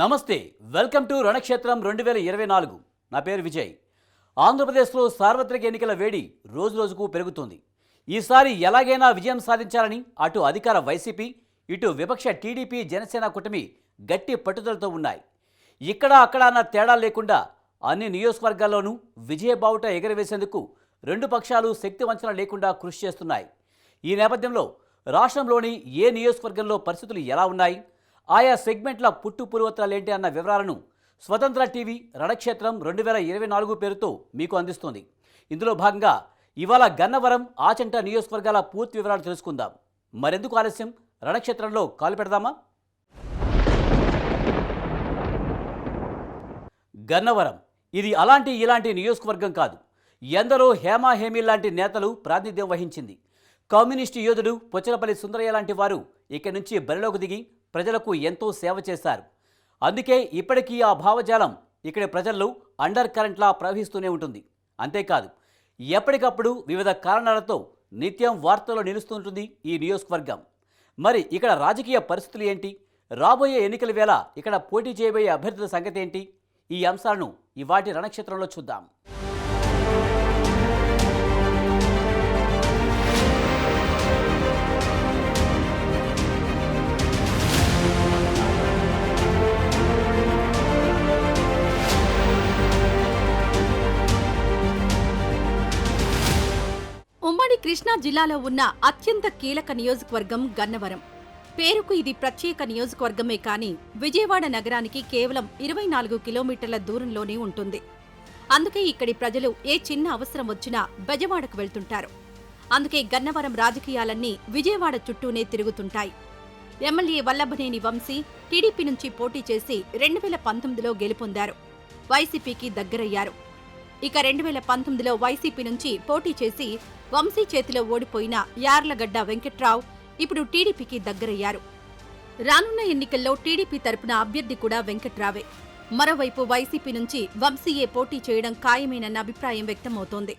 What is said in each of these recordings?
నమస్తే welcome to రణక్షేత్రం రెండు వేల ఇరవై నాలుగు. నా పేరు విజయ్. ఆంధ్రప్రదేశ్లో సార్వత్రిక ఎన్నికల వేడి రోజురోజుకు పెరుగుతుంది. ఈసారి ఎలాగైనా విజయం సాధించాలని అటు అధికార వైసీపీ ఇటు విపక్ష టీడీపీ జనసేన కూటమి గట్టి పట్టుదలతో ఉన్నాయి. ఇక్కడ అక్కడ అన్న తేడా లేకుండా అన్ని నియోజకవర్గాల్లోనూ విజయ బావుట ఎగరవేసేందుకు రెండు పక్షాలు శక్తి వంచన లేకుండా కృషి చేస్తున్నాయి. ఈ నేపథ్యంలో రాష్ట్రంలోని ఏ నియోజకవర్గంలో పరిస్థితులు ఎలా ఉన్నాయి? ఆయా సెగ్మెంట్ల పుట్టు పూర్వత్రాలేంటి అన్న వివరాలను స్వతంత్ర టీవీ రణక్షేత్రం రెండు వేల ఇరవై నాలుగు పేరుతో మీకు అందిస్తుంది. ఇందులో భాగంగా ఇవాళ గన్నవరం ఆచంట నియోజకవర్గాల పూర్తి వివరాలు తెలుసుకుందాం. మరెందుకు ఆలస్యం? రణక్షేత్రంలో కాలు పెడదామా? గన్నవరం. ఇది అలాంటి ఇలాంటి నియోజకవర్గం కాదు. ఎందరో హేమా హేమీ లాంటి నేతలు ప్రాతినిధ్యం వహించింది. కమ్యూనిస్టు యోధుడు పొచ్చలపల్లి సుందరయ్య లాంటి వారు ఇక్కడి నుంచి బరిలోకి దిగి ప్రజలకు ఎంతో సేవ చేశారు. అందుకే ఇప్పటికీ ఆ భావజాలం ఇక్కడి ప్రజల్లో అండర్ కరెంట్లా ప్రవహిస్తూనే ఉంటుంది. అంతేకాదు ఎప్పటికప్పుడు వివిధ కారణాలతో నిత్యం వార్తల్లో నిలుస్తుంటుంది ఈ నియోజకవర్గం. మరి ఇక్కడ రాజకీయ పరిస్థితులు ఏంటి? రాబోయే ఎన్నికల వేళ ఇక్కడ పోటీ చేయబోయే అభ్యర్థుల సంగతి ఏంటి? ఈ అంశాలను ఇవాటి రణక్షేత్రంలో చూద్దాం. ఉమ్మడి కృష్ణా జిల్లాలో ఉన్న అత్యంత కీలక నియోజకవర్గం గన్నవరం. పేరుకు ఇది ప్రత్యేక నియోజకవర్గమే కాని విజయవాడ నగరానికి కేవలం ఇరవై నాలుగు కిలోమీటర్ల దూరంలోనే ఉంటుంది. అందుకే ఇక్కడి ప్రజలు ఏ చిన్న అవసరం వచ్చినా బెజవాడకు వెళ్తుంటారు. అందుకే గన్నవరం రాజకీయాలన్నీ విజయవాడ చుట్టూనే తిరుగుతుంటాయి. ఎమ్మెల్యే వల్లభనేని వంశీ టీడీపీ నుంచి పోటీ చేసి రెండు వేల పంతొమ్మిదిలో గెలుపొందారు. వైసీపీకి దగ్గరయ్యారు. ఇక రెండు వేల పంతొమ్మిదిలో వైసీపీ నుంచి పోటీ చేసి వంశీ చేతిలో ఓడిపోయిన యార్లగడ్డ వెంకట్రావు ఇప్పుడు టీడీపీకి దగ్గరయ్యారు. రానున్న ఎన్నికల్లో టీడీపీ తరపున అభ్యర్థి కూడా వెంకట్రావే. మరోవైపు వైసీపీ నుంచి వంశీయే పోటీ చేయడం ఖాయమేనన్న అభిప్రాయం వ్యక్తమవుతోంది.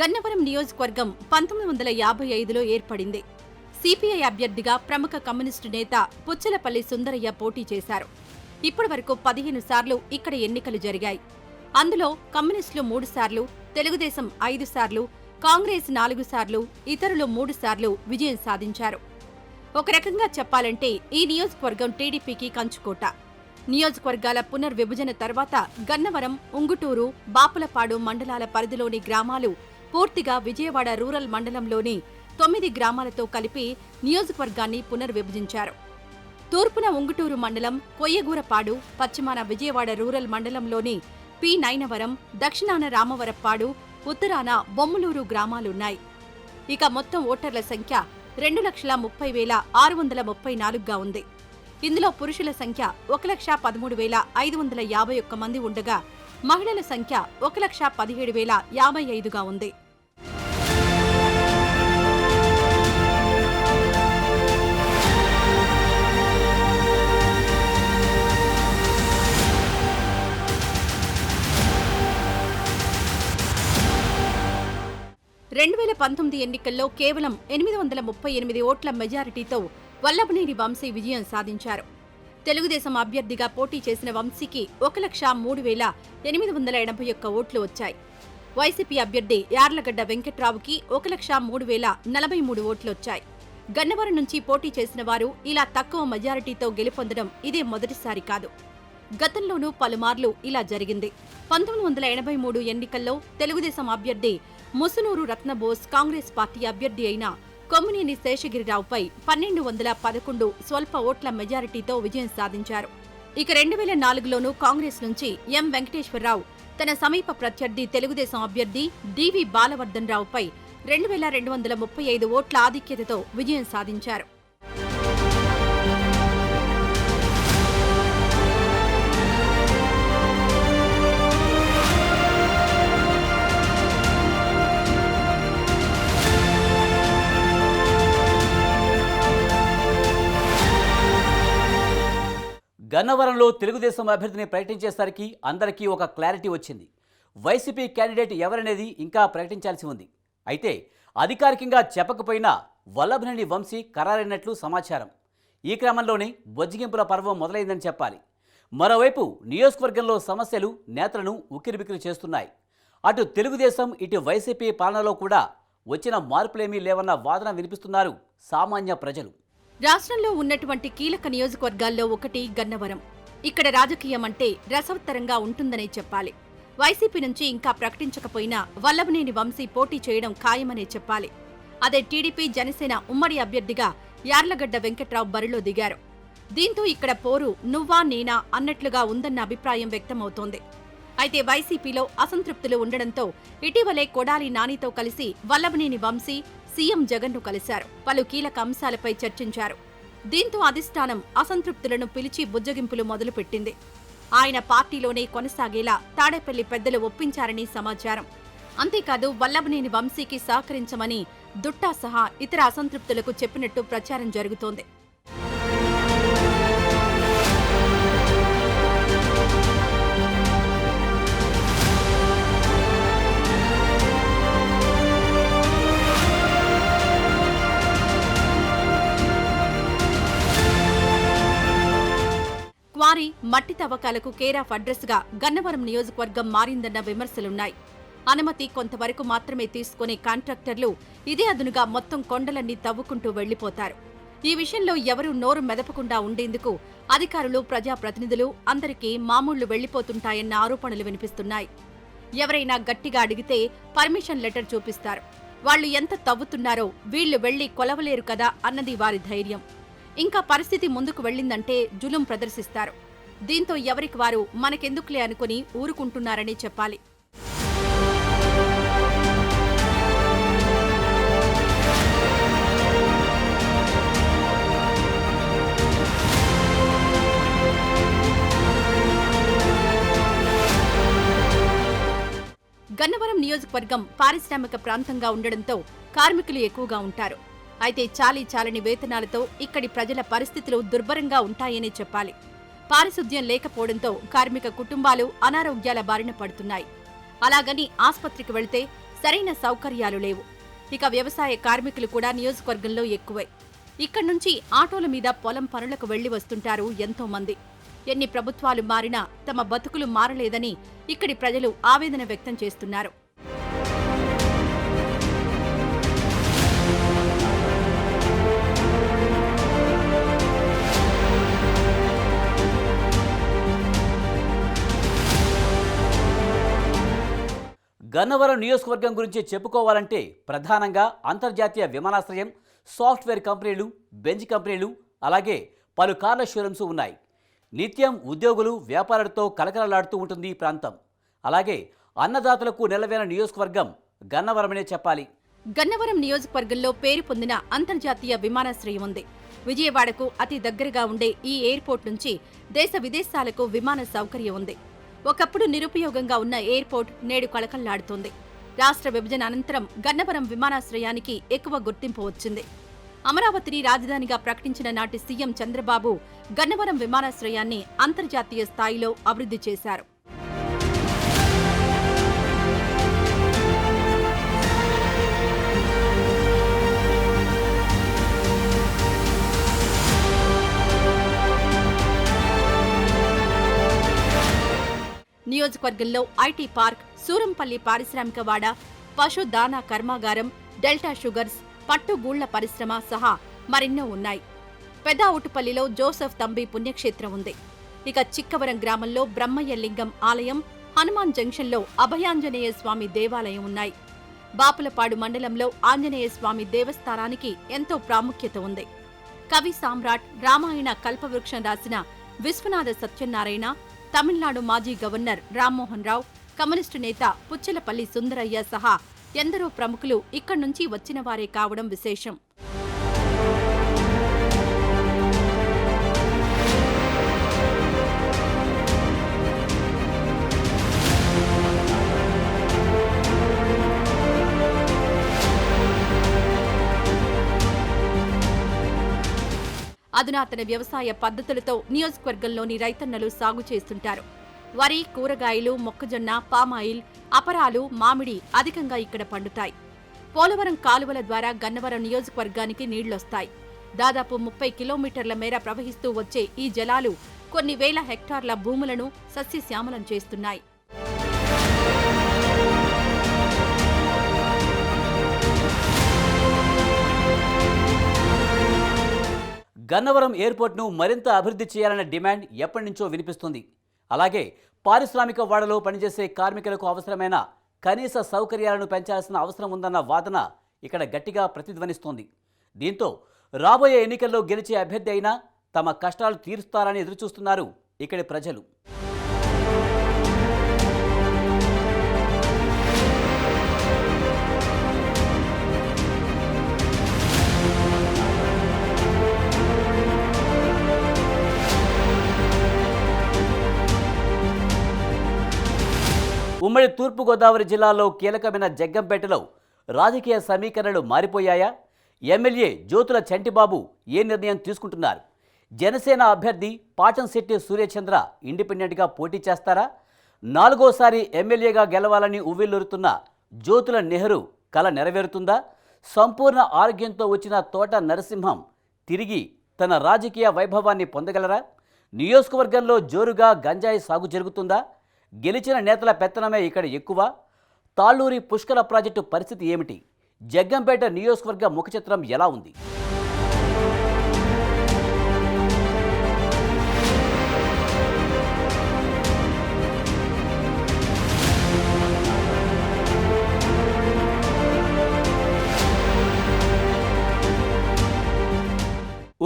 గన్నవరం నియోజకవర్గం పంతొమ్మిది వందల యాభై ఐదులో ఏర్పడింది. సిపిఐ అభ్యర్థిగా ప్రముఖ కమ్యూనిస్టు నేత పుచ్చలపల్లి సుందరయ్య పోటీ చేశారు. ఇప్పటి వరకు పదిహేను సార్లు ఇక్కడ ఎన్నికలు జరిగాయి. అందులో కమ్యూనిస్టులు మూడు సార్లు తెలుగుదేశం ఐదు సార్లు కాంగ్రెస్ నాలుగు సార్లు ఇతరులు మూడు సార్లు విజయం సాధించారు. ఒక రకంగా చెప్పాలంటే ఈ నియోజకవర్గం టీడీపీకి కంచుకోట. నియోజకవర్గాల పునర్విభజన తర్వాత గన్నవరం ఉంగుటూరు బాపులపాడు మండలాల పరిధిలోని గ్రామాలు పూర్తిగా విజయవాడ రూరల్ మండలంలోని తొమ్మిది గ్రామాలతో కలిపి నియోజకవర్గాన్ని పునర్విభజించారు. తూర్పున ఉంగుటూరు మండలం కొయ్యగూరపాడు పశ్చిమాన విజయవాడ రూరల్ మండలంలోని పి నైనవరం దక్షిణాన రామవరప్పాడు ఉత్తరాన బొమ్మలూరు గ్రామాలున్నాయి. ఇక మొత్తం ఓటర్ల సంఖ్య రెండు లక్షల ముప్పై వేల ఆరు వందల ముప్పై నాలుగుగా ఉంది. ఇందులో పురుషుల సంఖ్య ఒక లక్ష పదమూడు వేల ఐదు వందల యాభై ఒక్క మంది ఉండగా మహిళల సంఖ్య ఒక లక్ష పదిహేడు వేల యాభై ఐదుగా ఉంది. రెండు వేల పంతొమ్మిది ఎన్నికల్లో కేవలం ఎనిమిది వందల ముప్పై ఎనిమిది ఓట్ల మెజారిటీతో వల్లభనేని వంశీ విజయం సాధించారు. తెలుగుదేశం అభ్యర్థిగా పోటీ చేసిన వంశీకి ఒక లక్ష మూడు వేల ఎనిమిది వందల ఎనభై ఒక్క ఓట్లు వచ్చాయి. వైసీపీ అభ్యర్థి యార్లగడ్డ వెంకట్రావుకి ఒక లక్ష మూడు వేల నలభై మూడు ఓట్లు వచ్చాయి. గన్నవరం నుంచి పోటీ చేసిన వారు ఇలా తక్కువ మెజారిటీతో గెలుపొందడం ఇదే మొదటిసారి కాదు. గతంలోనూ పలుమార్లు ఇలా జరిగింది. పంతొమ్మిది వందల ఎనభై మూడు ఎన్నికల్లో తెలుగుదేశం అభ్యర్థి ముసునూరు రత్నబోస్ కాంగ్రెస్ పార్టీ అభ్యర్థి అయిన కొమ్మినేని శేషగిరిరావుపై పన్నెండు వందల పదకొండు స్వల్ప ఓట్ల మెజారిటీతో విజయం సాధించారు. ఇక రెండు వేల నాలుగులోనూ కాంగ్రెస్ నుంచి ఎం వెంకటేశ్వరరావు తన సమీప ప్రత్యర్థి తెలుగుదేశం అభ్యర్థి డివి బాలవర్ధన్ రావుపై రెండు వేల రెండు వందల ముప్పై ఐదు ఓట్ల ఆధిక్యతతో విజయం సాధించారు. గన్నవరంలో తెలుగుదేశం అభ్యర్థిని ప్రకటించేసరికి అందరికీ ఒక క్లారిటీ వచ్చింది. వైసీపీ క్యాండిడేట్ ఎవరనేది ఇంకా ప్రకటించాల్సి ఉంది. అయితే అధికారికంగా చెప్పకపోయినా వల్లభనేని వంశీ ఖరారైనట్లు సమాచారం. ఈ క్రమంలోనే బొజ్జిగింపుల పర్వం మొదలైందని చెప్పాలి. మరోవైపు నియోజకవర్గంలో సమస్యలు నేతలను ఉక్కిరిబిక్కిరి చేస్తున్నాయి. అటు తెలుగుదేశం ఇటు వైసీపీ పాలనలో కూడా వచ్చిన మార్పులేమీ లేవన్న వాదన వినిపిస్తున్నారు సామాన్య ప్రజలు. రాష్ట్రంలో ఉన్నటువంటి కీలక నియోజకవర్గాల్లో ఒకటి గన్నవరం. ఇక్కడ రాజకీయం అంటే రసవత్తరంగా ఉంటుందనే చెప్పాలి. వైసీపీ నుంచి ఇంకా ప్రకటించకపోయినా వల్లభనేని వంశీ పోటీ చేయడం ఖాయమనే చెప్పాలి. అదే టీడీపీ జనసేన ఉమ్మడి అభ్యర్థిగా యార్లగడ్డ వెంకట్రావు బరిలో దిగారు. దీంతో ఇక్కడ పోరు నువ్వా నేనా అన్నట్లుగా ఉందన్న అభిప్రాయం వ్యక్తమవుతోంది. అయితే వైసీపీలో అసంతృప్తులు ఉండడంతో ఇటీవలే కొడాలి నానితో కలిసి వల్లభనేని వంశీ సీఎం జగన్ను కలిశారు. పలు కీలక అంశాలపై చర్చించారు. దీంతో అధిష్టానం అసంతృప్తులను పిలిచి బుజ్జగింపులు మొదలుపెట్టింది. ఆయన పార్టీలోనే కొనసాగేలా తాడేపల్లి పెద్దలు ఒప్పించారని సమాచారం. అంతేకాదు వల్లభనేని వంశీకి సహకరించమని దుట్టా సహా ఇతర అసంతృప్తులకు చెప్పినట్టు ప్రచారం జరుగుతోంది. క్వారీ మట్టి తవ్వకాలకు కేరాఫ్ అడ్రస్గా గన్నవరం నియోజకవర్గం మారిందన్న విమర్శలున్నాయి. అనుమతి కొంతవరకు మాత్రమే తీసుకునే కాంట్రాక్టర్లు ఇదే అదునుగా మొత్తం కొండలన్నీ తవ్వుకుంటూ వెళ్ళిపోతారు ఈ విషయంలో ఎవరూ నోరు మెదపకుండా ఉండేందుకు అధికారులు ప్రజాప్రతినిధులు అందరికీ మామూళ్ళు వెళ్ళిపోతుంటాయన్న ఆరోపణలు వినిపిస్తున్నాయి. ఎవరైనా గట్టిగా అడిగితే పర్మిషన్ లెటర్ చూపిస్తారు. వాళ్ళు ఎంత తవ్వుతున్నారో వీళ్ళు వెళ్ళి కొలవలేరు కదా అన్నది వారి ధైర్యం. ఇంకా పరిస్థితి ముందుకు వెళ్ళిందంటే జులుం ప్రదర్శిస్తారు. దీంతో ఎవరికి వారు మనకెందుకులే అనుకుని ఊరుకుంటున్నారని చెప్పాలి. గన్నవరం నియోజకవర్గం పారిశ్రామిక ప్రాంతంగా ఉండడంతో కార్మికులు ఎక్కువగా ఉంటారు. అయితే చాలీ చాలని వేతనాలతో ఇక్కడి ప్రజల పరిస్థితులు దుర్భరంగా ఉంటాయనే చెప్పాలి. పారిశుద్ధ్యం లేకపోవడంతో కార్మిక కుటుంబాలు అనారోగ్యాల బారిన పడుతున్నాయి. అలాగని ఆసుపత్రికి వెళితే సరైన సౌకర్యాలు లేవు. ఇక వ్యవసాయ కార్మికులు కూడా నియోజకవర్గంలో ఎక్కువే. ఇక్కడి నుంచి ఆటోల మీద పొలం పనులకు వెళ్ళి వస్తుంటారు ఎంతో మంది ఎన్ని ప్రభుత్వాలు మారినా తమ బతుకులు మారలేదని ఇక్కడి ప్రజలు ఆవేదన వ్యక్తం చేస్తున్నారు. గన్నవరం నియోజకవర్గం గురించి చెప్పుకోవాలంటే ప్రధానంగా అంతర్జాతీయ విమానాశ్రయం సాఫ్ట్వేర్ కంపెనీలు బెంజ్ కంపెనీలు అలాగే పలు కార్ల షోరూమ్స్ ఉన్నాయి. నిత్యం ఉద్యోగులు వ్యాపారులతో కలకలలాడుతూ ఉంటుంది ఈ ప్రాంతం. అలాగే అన్నదాతలకు నెలవేన నియోజకవర్గం గన్నవరమనే చెప్పాలి. గన్నవరం నియోజకవర్గంలో పేరు పొందిన అంతర్జాతీయ విమానాశ్రయం ఉంది. విజయవాడకు అతి దగ్గరగా ఉండే ఈ ఎయిర్పోర్ట్ నుంచి దేశ విదేశాలకు విమాన సౌకర్యం ఉంది. ఒకప్పుడు నిరుపయోగంగా ఉన్న ఎయిర్పోర్ట్ నేడు కళకళలాడుతోంది. రాష్ట్ర విభజన అనంతరం గన్నవరం విమానాశ్రయానికి ఎక్కువ గుర్తింపు వచ్చింది. అమరావతిని రాజధానిగా ప్రకటించిన నాటి సీఎం చంద్రబాబు గన్నవరం విమానాశ్రయాన్ని అంతర్జాతీయ స్థాయిలో అభివృద్ధి చేశారు. నియోజకవర్గంలో ఐటీ పార్క్ సూరంపల్లి పారిశ్రామికవాడ పశు దానా కర్మాగారం డెల్టా షుగర్స్ పట్టుగూళ్ళ పరిశ్రమ సహా మరెన్నో ఉన్నాయి. పెదావుటుపల్లిలో జోసెఫ్ తంబి పుణ్యక్షేత్రం ఉంది. ఇక చిక్కవరం గ్రామంలో బ్రహ్మయ్య లింగం ఆలయం హనుమాన్ జంక్షన్లో అభయాంజనేయ స్వామి దేవాలయం ఉన్నాయి. బాపులపాడు మండలంలో ఆంజనేయ స్వామి దేవస్థానానికి ఎంతో ప్రాముఖ్యత ఉంది. కవి సామ్రాట్ రామాయణ కల్పవృక్షం రాసిన విశ్వనాథ సత్యనారాయణ తమిళనాడు మాజీ గవర్నర్ రామ్మోహన్ రావు కమ్యూనిస్టు నేత పుచ్చలపల్లి సుందరయ్య సహా ఎందరో ప్రముఖులు ఇక్కడి నుంచి వచ్చిన వారే కావడం విశేషం. అధునాతన వ్యవసాయ పద్ధతులతో నియోజకవర్గంలోని రైతన్నలు సాగు చేస్తుంటారు. వరి కూరగాయలు మొక్కజొన్న పామాయిల్ అపరాలు మామిడి అధికంగా ఇక్కడ పండుతాయి. పోలవరం కాలువల ద్వారా గన్నవరం నియోజకవర్గానికి నీళ్ళొస్తాయి. దాదాపు ముప్పై కిలోమీటర్ల మేర ప్రవహిస్తూ వచ్చే ఈ జలాలు కొన్ని వేల హెక్టార్ల భూములను సస్యశ్యామలం చేస్తున్నాయి. గన్నవరం ఎయిర్పోర్ట్ను మరింత అభివృద్ధి చేయాలనే డిమాండ్ ఎప్పటి నుంచో వినిపిస్తుంది. అలాగే పారిశ్రామిక వాడలో పనిచేసే కార్మికులకు అవసరమైన కనీస సౌకర్యాలను పెంచాల్సిన అవసరం ఉందన్న వాదన ఇక్కడ గట్టిగా ప్రతిధ్వనిస్తోంది. దీంతో రాబోయే ఎన్నికల్లో గెలిచే అభ్యర్థి అయినా తమ కష్టాలు తీరుస్తారని ఎదురుచూస్తున్నారు ఇక్కడి ప్రజలు. ఉమ్మడి తూర్పుగోదావరి జిల్లాలో కీలకమైన జగ్గంపేటలో రాజకీయ సమీకరణలు మారిపోయాయా? ఎమ్మెల్యే జ్యోతుల చంటిబాబు ఏ నిర్ణయం తీసుకుంటున్నారు? జనసేన అభ్యర్థి పాటంశెట్టి సూర్యచంద్ర ఇండిపెండెంట్గా పోటీ చేస్తారా? నాలుగోసారి ఎమ్మెల్యేగా గెలవాలని ఉవ్విల్లురుతున్న జ్యోతుల నెహ్రూ కల నెరవేరుతుందా? సంపూర్ణ ఆరోగ్యంతో వచ్చిన తోట నరసింహం తిరిగి తన రాజకీయ వైభవాన్ని పొందగలరా? నియోజకవర్గంలో జోరుగా గంజాయి సాగు జరుగుతుందా? గెలిచిన నేతల పెత్తనమే ఇక్కడ ఎక్కువ. తాళ్ళూరి పుష్కర ప్రాజెక్టు పరిస్థితి ఏమిటి? జగ్గంపేట నియోజకవర్గ ముఖచిత్రం ఎలా ఉంది?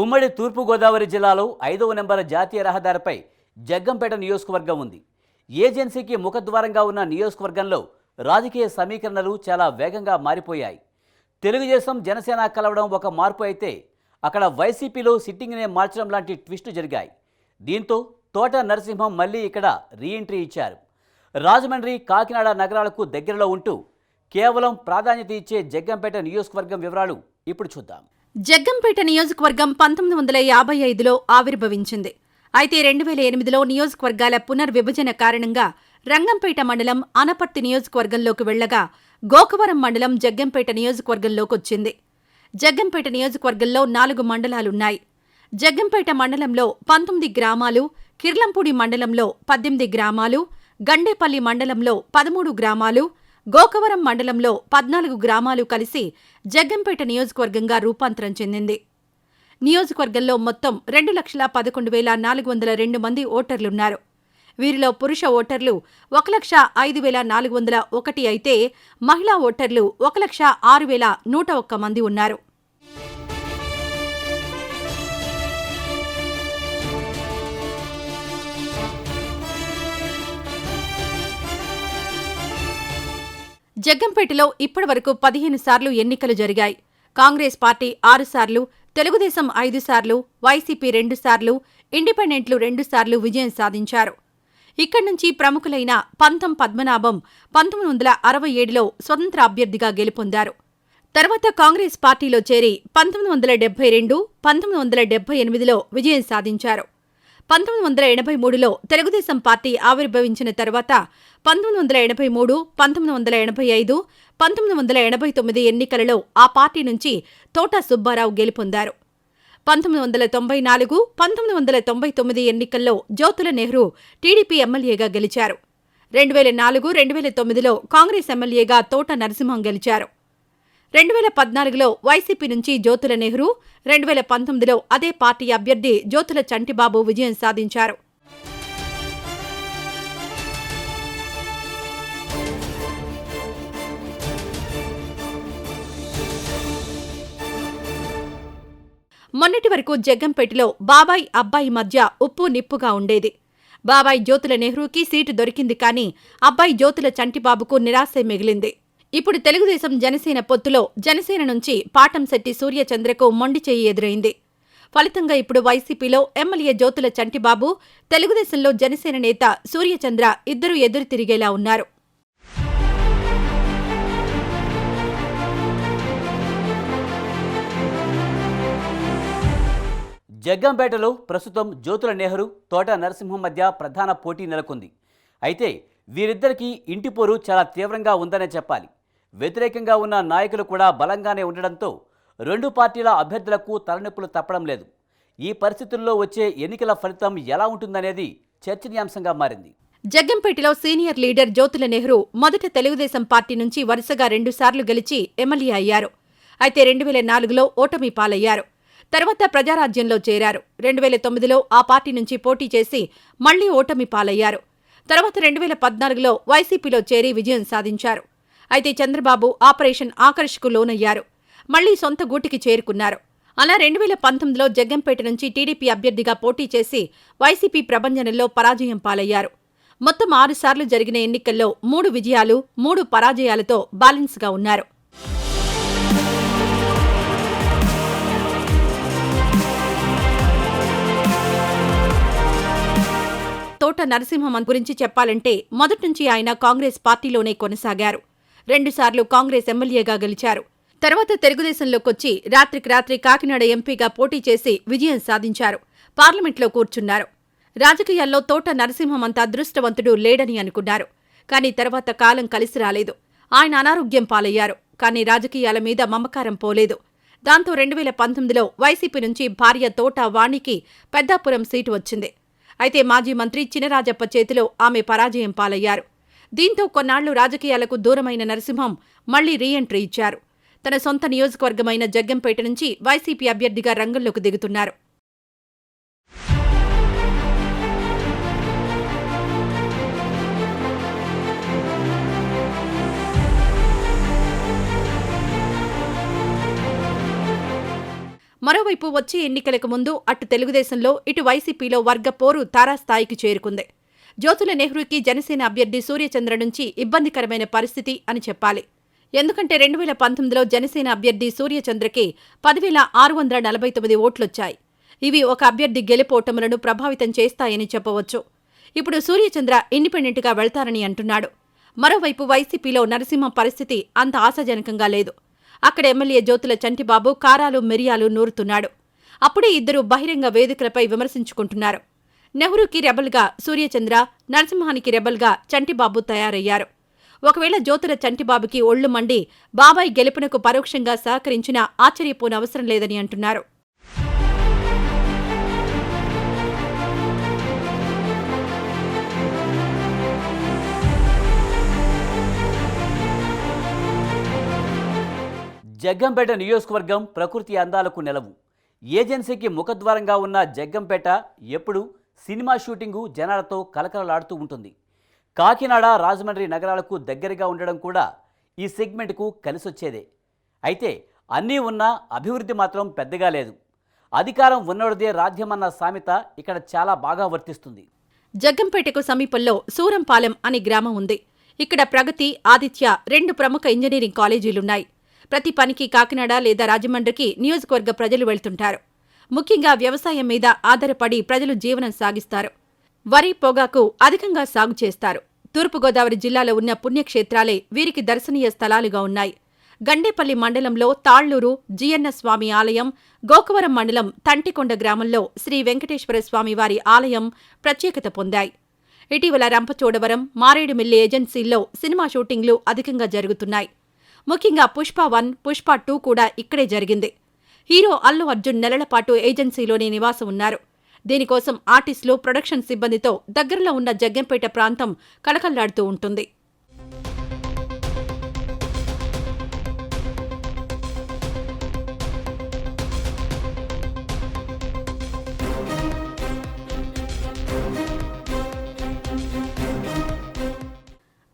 ఉమ్మడి తూర్పుగోదావరి జిల్లాలో ఐదవ నెంబర్ జాతీయ రహదారిపై జగ్గంపేట నియోజకవర్గం ఉంది. ఏజెన్సీకి ముఖద్వారంగా ఉన్న నియోజకవర్గంలో రాజకీయ సమీకరణలు చాలా వేగంగా మారిపోయాయి. తెలుగుదేశం జనసేన కలవడం ఒక మార్పు అయితే అక్కడ వైసీపీలో సిట్టింగ్నే మార్చడం లాంటి ట్విస్టు జరిగాయి. దీంతో తోట నరసింహం మళ్ళీ ఇక్కడ రీఎంట్రీ ఇచ్చారు. రాజమండ్రి కాకినాడ నగరాలకు దగ్గరలో ఉంటూ కేవలం ప్రాధాన్యత ఇచ్చే జగ్గంపేట నియోజకవర్గం వివరాలు ఇప్పుడు చూద్దాం. జగ్గంపేట నియోజకవర్గం పంతొమ్మిది వందల యాభై ఐదులో ఆవిర్భవించింది. అయితే రెండు వేల ఎనిమిదిలో నియోజకవర్గాల పునర్విభజన కారణంగా రంగంపేట మండలం అనపర్తి నియోజకవర్గంలోకి వెళ్ళగా గోకవరం మండలం జగ్గంపేట నియోజకవర్గంలోకొచ్చింది. జగ్గంపేట నియోజకవర్గంలో నాలుగు మండలాలున్నాయి. జగ్గంపేట మండలంలో పంతొమ్మిది గ్రామాలు కిర్లంపూడి మండలంలో పద్దెనిమిది గ్రామాలు గండేపల్లి మండలంలో పదమూడు గ్రామాలు గోకవరం మండలంలో పద్నాలుగు గ్రామాలు కలిసి జగ్గంపేట నియోజకవర్గంగా రూపాంతరం చెందింది. నియోజకవర్గంలో మొత్తం రెండు లక్షల పదకొండు వేల నాలుగు వందల రెండు మంది ఓటర్లున్నారు. వీరిలో పురుష ఓటర్లు ఒక లక్ష ఐదు వేల నాలుగు వందల ఒకటి అయితే మహిళా ఓటర్లు ఒక లక్ష ఆరు వేల నూట ఒక్క మంది ఉన్నారు. జగ్గంపేటలో ఇప్పటివరకు పదిహేను సార్లు ఎన్నికలు జరిగాయి. కాంగ్రెస్ పార్టీ ఆరు సార్లు తెలుగుదేశం ఐదు సార్లు వైసీపీ రెండు సార్లు ఇండిపెండెంట్లు రెండుసార్లు విజయం సాధించారు. ఇక్కడి నుంచి ప్రముఖులైన పంతం పద్మనాభం పంతొమ్మిది వందల అరవై ఏడులో స్వతంత్ర అభ్యర్థిగా గెలుపొందారు. తర్వాత కాంగ్రెస్ పార్టీలో చేరి పంతొమ్మిది వందల డెబ్బై రెండు పంతొమ్మిది వందల డెబ్బై ఎనిమిదిలో విజయం సాధించారు. పంతొమ్మిది వందల ఎనభై మూడులో తెలుగుదేశం పార్టీ ఆవిర్భవించిన తర్వాత పంతొమ్మిది వందల ఎనభై మూడు పంతొమ్మిది వందల ఎనభై ఐదు పంతొమ్మిది వందల ఎనభై తొమ్మిది ఎన్నికలలో ఆ పార్టీ నుంచి తోట సుబ్బారావు గెలుపొందారు. పంతొమ్మిది వందల తొంభై నాలుగు పంతొమ్మిది వందల తొంభై తొమ్మిది ఎన్నికల్లో జ్యోతుల నెహ్రూ టీడీపీ ఎమ్మెల్యేగా గెలిచారు. రెండు వేల నాలుగు రెండు వేల తొమ్మిదిలో కాంగ్రెస్ ఎమ్మెల్యేగా తోట నరసింహం గెలిచారు. రెండు వేల పద్నాలుగులో వైసీపీ నుంచి జ్యోతుల నెహ్రూ రెండు వేల పంతొమ్మిదిలో అదే పార్టీ అభ్యర్థి జ్యోతుల చంటిబాబు విజయం సాధించారు. మొన్నటి వరకు జగ్గంపేటలో బాబాయ్ అబ్బాయి మధ్య ఉప్పు నిప్పుగా ఉండేది. బాబాయ్ జ్యోతుల నెహ్రూకి సీటు దొరికింది కానీ అబ్బాయి జ్యోతుల చంటిబాబుకు నిరాశ మిగిలింది. ఇప్పుడు తెలుగుదేశం జనసేన పొత్తులో జనసేన నుంచి పాటంశెట్టి సూర్యచంద్రకు మొండి చేయి ఎదురైంది. ఫలితంగా ఇప్పుడు వైసీపీలో ఎమ్మెల్యే జ్యోతుల చంటిబాబు తెలుగుదేశంలో జనసేన నేత సూర్యచంద్ర ఇద్దరూ ఎదురు తిరిగేలా ఉన్నారు. జగ్గంపేటలో ప్రస్తుతం జ్యోతుల నెహ్రూ తోట నరసింహం మధ్య ప్రధాన పోటీ నెలకొంది. అయితే వీరిద్దరికీ ఇంటి పోరు చాలా తీవ్రంగా ఉందనే చెప్పాలి. వ్యతిరేకంగా ఉన్న నాయకులు కూడా బలంగానే ఉండడంతో రెండు పార్టీల అభ్యర్థులకు తలనొప్పులు తప్పడం లేదు. ఈ పరిస్థితుల్లో వచ్చే ఎన్నికల ఫలితం ఎలా ఉంటుందనేది చర్చనీయాంశంగా మారింది. జగ్గంపేటలో సీనియర్ లీడర్ జ్యోతుల నెహ్రూ మొదట తెలుగుదేశం పార్టీ నుంచి వరుసగా రెండుసార్లు గెలిచి ఎమ్మెల్యే అయ్యారు. అయితే రెండు వేల నాలుగులో ఓటమి పాలయ్యారు. తర్వాత ప్రజారాజ్యంలో చేరారు. రెండు వేల తొమ్మిదిలో ఆ పార్టీ నుంచి పోటీ చేసి మళ్ళీ ఓటమి పాలయ్యారు. తర్వాత రెండు వేల పద్నాలుగులో వైసీపీలో చేరి విజయం సాధించారు. అయితే చంద్రబాబు ఆపరేషన్ ఆకర్ష్కు లోనయ్యారు. మళ్ళీ సొంత గూటికి చేరుకున్నారు. అలా రెండు వేల పంతొమ్మిదిలో జగ్గంపేట నుంచి టీడీపీ అభ్యర్థిగా పోటీ చేసి వైసీపీ ప్రభంజనంలో పరాజయం పాలయ్యారు. మొత్తం ఆరుసార్లు జరిగిన ఎన్నికల్లో మూడు విజయాలు మూడు పరాజయాలతో బ్యాలెన్స్గా ఉన్నారు. తోట నరసింహమన్ గురించి చెప్పాలంటే మొదటి నుంచి ఆయన కాంగ్రెస్ పార్టీలోనే కొనసాగారు. రెండుసార్లు కాంగ్రెస్ ఎమ్మెల్యేగా గెలిచారు. తర్వాత తెలుగుదేశంలోకొచ్చి రాత్రికి రాత్రి కాకినాడ ఎంపీగా పోటీ చేసి విజయం సాధించారు. పార్లమెంట్లో కూర్చున్నారు. రాజకీయాల్లో తోట నరసింహమంత అదృష్టవంతుడు లేడని అనుకున్నారు. కానీ తర్వాత కాలం కలిసి రాలేదు. ఆయన అనారోగ్యం పాలయ్యారు. కానీ రాజకీయాల మీద మమకారం పోలేదు. దాంతో రెండు వేల పంతొమ్మిదిలో వైసీపీ నుంచి భార్య తోట వాణికి పెద్దాపురం సీటు వచ్చింది. అయితే మాజీ మంత్రి చినరాజప్ప చేతిలో ఆమె పరాజయం పాలయ్యారు. దీంతో కొన్నాళ్ళు రాజకీయాలకు దూరమైన నరసింహం మళ్ళీ రీఎంట్రీ ఇచ్చారు. తన సొంత నియోజకవర్గమైన జగ్గంపేట నుంచి వైసీపీ అభ్యర్థిగా రంగంలోకి దిగుతున్నారు. మరోవైపు వచ్చే ఎన్నికలకు ముందు అటు తెలుగుదేశంలో ఇటు వైసీపీలో వర్గ పోరు తారాస్థాయికి చేరుకుంది. జ్యోతుల నెహ్రూకి జనసేన అభ్యర్థి సూర్యచంద్ర నుంచి ఇబ్బందికరమైన పరిస్థితి అని చెప్పాలి. ఎందుకంటే రెండు వేల పంతొమ్మిదిలో జనసేన అభ్యర్థి సూర్యచంద్రకి పదివేల ఆరు వందల నలభై తొమ్మిది ఓట్లొచ్చాయి. ఇవి ఒక అభ్యర్థి గెలుపోటములను ప్రభావితం చేస్తాయని చెప్పవచ్చు. ఇప్పుడు సూర్యచంద్ర ఇండిపెండెంట్గా వెళ్తారని అంటున్నాడు. మరోవైపు వైసీపీలో నరసింహం పరిస్థితి అంత ఆశాజనకంగా లేదు. అక్కడ ఎమ్మెల్యే జ్యోతుల చంటిబాబు కారాలు మిరియాలు నూరుతున్నాడు. అప్పుడే ఇద్దరు బహిరంగ వేదికలపై విమర్శించుకుంటున్నారు. నెహ్రూకి రెబల్గా సూర్యచంద్ర నరసింహానికి రెబల్గా చంటిబాబు తయారయ్యారు. ఒకవేళ జ్యోతుల చంటిబాబుకి ఒళ్ళు మండి బాబాయ్ గెలుపునకు పరోక్షంగా సహకరించినా ఆశ్చర్యపోనవసరం లేదని అంటున్నారు. జగ్గంపేట నియోజకవర్గం ప్రకృతి అందాలకు నెలవు. ఏజెన్సీకి ముఖద్వారంగా ఉన్న జగ్గంపేట ఎప్పుడు సినిమా షూటింగు జనాలతో కలకలలాడుతూ ఉంటుంది. కాకినాడ రాజమండ్రి నగరాలకు దగ్గరగా ఉండడం కూడా ఈ సెగ్మెంట్కు కలిసొచ్చేదే. అయితే అన్నీ ఉన్నా అభివృద్ధి మాత్రం పెద్దగా లేదు. అధికారం ఉన్నోడిదే రాజ్యమన్న సామెత ఇక్కడ చాలా బాగా వర్తిస్తుంది. జగ్గంపేటకు సమీపంలో సూరంపాలెం అనే గ్రామం ఉంది. ఇక్కడ ప్రగతి ఆదిత్య రెండు ప్రముఖ ఇంజనీరింగ్ కాలేజీలున్నాయి. ప్రతి పనికి కాకినాడ లేదా రాజమండ్రికి నియోజకవర్గ ప్రజలు వెళ్తుంటారు. ముఖ్యంగా వ్యవసాయం మీద ఆధారపడి ప్రజలు జీవనం సాగిస్తారు. వరి పొగాకు అధికంగా సాగు చేస్తారు. తూర్పుగోదావరి జిల్లాలో ఉన్న పుణ్యక్షేత్రాలే వీరికి దర్శనీయ స్థలాలుగా ఉన్నాయి. గండేపల్లి మండలంలో తాళ్ళూరు జియన్న స్వామి ఆలయం గోకవరం మండలం తంటికొండ గ్రామంలో శ్రీ వెంకటేశ్వర స్వామి వారి ఆలయం ప్రత్యేకత పొందాయి. ఇటీవల రంపచోడవరం మారేడుమిల్లి ఏజెన్సీల్లో సినిమా షూటింగ్లు అధికంగా జరుగుతున్నాయి. ముఖ్యంగా పుష్ప వన్ పుష్ప టూ కూడా ఇక్కడే జరిగింది. హీరో అల్లు అర్జున్ నెలల పాటు ఏజెన్సీలోనే నివాసం ఉన్నారు. దీనికోసం ఆర్టిస్టులు ప్రొడక్షన్ సిబ్బందితో దగ్గరలో ఉన్న జగ్గంపేట ప్రాంతం కలకల్లాడుతూ ఉంటుంది.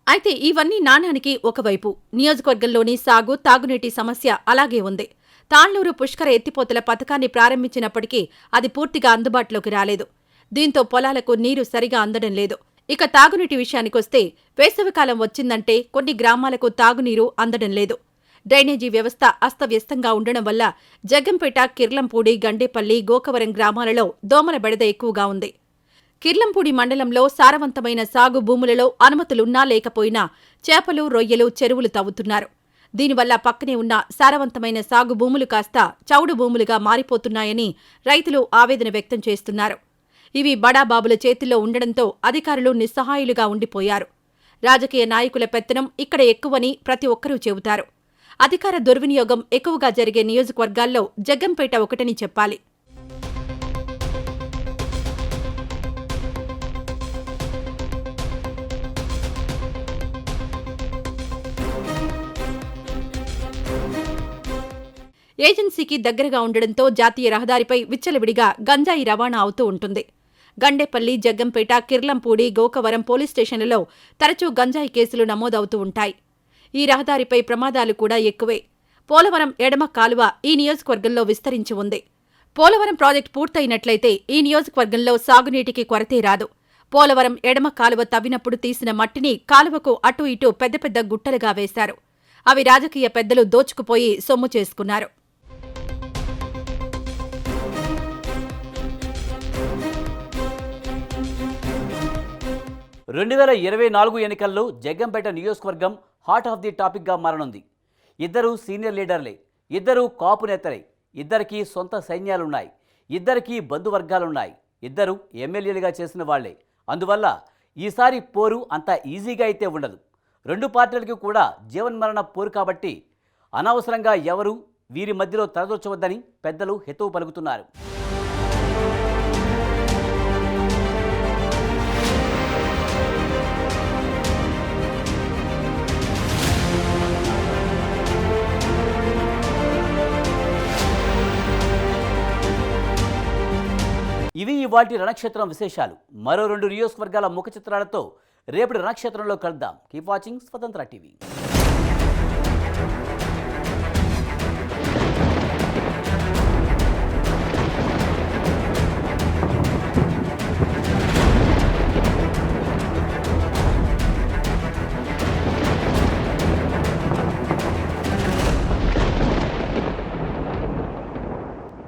అయితే ఇవన్నీ నాణానికి ఒకవైపు నియోజకవర్గంలోని సాగు తాగునీటి సమస్య అలాగే ఉంది. తాళ్ళూరు పుష్కర ఎత్తిపోతల పథకాన్ని ప్రారంభించినప్పటికీ అది పూర్తిగా అందుబాటులోకి రాలేదు. దీంతో పొలాలకు నీరు సరిగా అందడం లేదు. ఇక తాగునీటి విషయానికొస్తే వేసవికాలం వచ్చిందంటే కొన్ని గ్రామాలకు తాగునీరు అందడం లేదు. డ్రైనేజీ వ్యవస్థ అస్తవ్యస్తంగా ఉండడం వల్ల జగ్గంపేట కిర్లంపూడి గండేపల్లి గోకవరం గ్రామాలలో దోమల బెడద ఎక్కువగా ఉంది. కిర్లంపూడి మండలంలో సారవంతమైన సాగు భూములలో అనుమతులున్నా లేకపోయినా చేపలు రొయ్యలు చెరువులు తవ్వుతున్నారు. దీనివల్ల పక్కనే ఉన్న సారవంతమైన సాగు భూములు కాస్త చౌడు భూములుగా మారిపోతున్నాయని రైతులు ఆవేదన వ్యక్తం చేస్తున్నారు. ఇవి బడాబాబుల చేతిలో ఉండడంతో అధికారులు నిస్సహాయులుగా ఉండిపోయారు. రాజకీయ నాయకుల పెత్తనం ఇక్కడ ఎక్కువని ప్రతి ఒక్కరూ చెబుతారు. అధికార దుర్వినియోగం ఎక్కువగా జరిగే నియోజకవర్గాల్లో జగ్గంపేట ఒకటని చెప్పాలి. ఏజెన్సీకి దగ్గరగా ఉండడంతో జాతీయ రహదారిపై విచ్చలవిడిగా గంజాయి రవాణా అవుతూ ఉంటుంది. గండేపల్లి జగ్గంపేట కిర్లంపూడి గోకవరం పోలీస్ స్టేషన్లలో తరచూ గంజాయి కేసులు నమోదవుతూ ఉంటాయి. ఈ రహదారిపై ప్రమాదాలు కూడా ఎక్కువే. పోలవరం ఎడమ కాలువ ఈ నియోజకవర్గంలో విస్తరించి ఉంది. పోలవరం ప్రాజెక్టు పూర్తయినట్లయితే ఈ నియోజకవర్గంలో సాగునీటికి కొరతే రాదు. పోలవరం ఎడమ కాలువ తవ్వినప్పుడు తీసిన మట్టిని కాలువకు అటు ఇటు పెద్ద పెద్ద గుట్టలుగా వేశారు. అవి రాజకీయ పెద్దలు దోచుకుపోయి సొమ్ము చేసుకున్నారు. రెండు వేల ఇరవై నాలుగు ఎన్నికల్లో జగ్గంపేట నియోజకవర్గం హార్ట్ ఆఫ్ ది టాపిక్గా మారనుంది. ఇద్దరు సీనియర్ లీడర్లే ఇద్దరు కాపు నేతలే ఇద్దరికి సొంత సైన్యాలున్నాయి ఇద్దరికి బంధువర్గాలున్నాయి ఇద్దరు ఎమ్మెల్యేలుగా చేసిన వాళ్ళే. అందువల్ల ఈసారి పోరు అంత ఈజీగా అయితే ఉండదు. రెండు పార్టీలకి కూడా జీవన్మరణ పోరు కాబట్టి అనవసరంగా ఎవరు వీరి మధ్యలో తలదొచ్చవద్దని పెద్దలు హితవు పలుకుతున్నారు. ఇవాటి రణక్షేత్రం విశేషాలు. మరో రెండు నియోజకవర్గాల ముఖ చిత్రాలతో రేపటి రణక్షేత్రంలో కలుద్దాం. Keep watching Swatantra TV.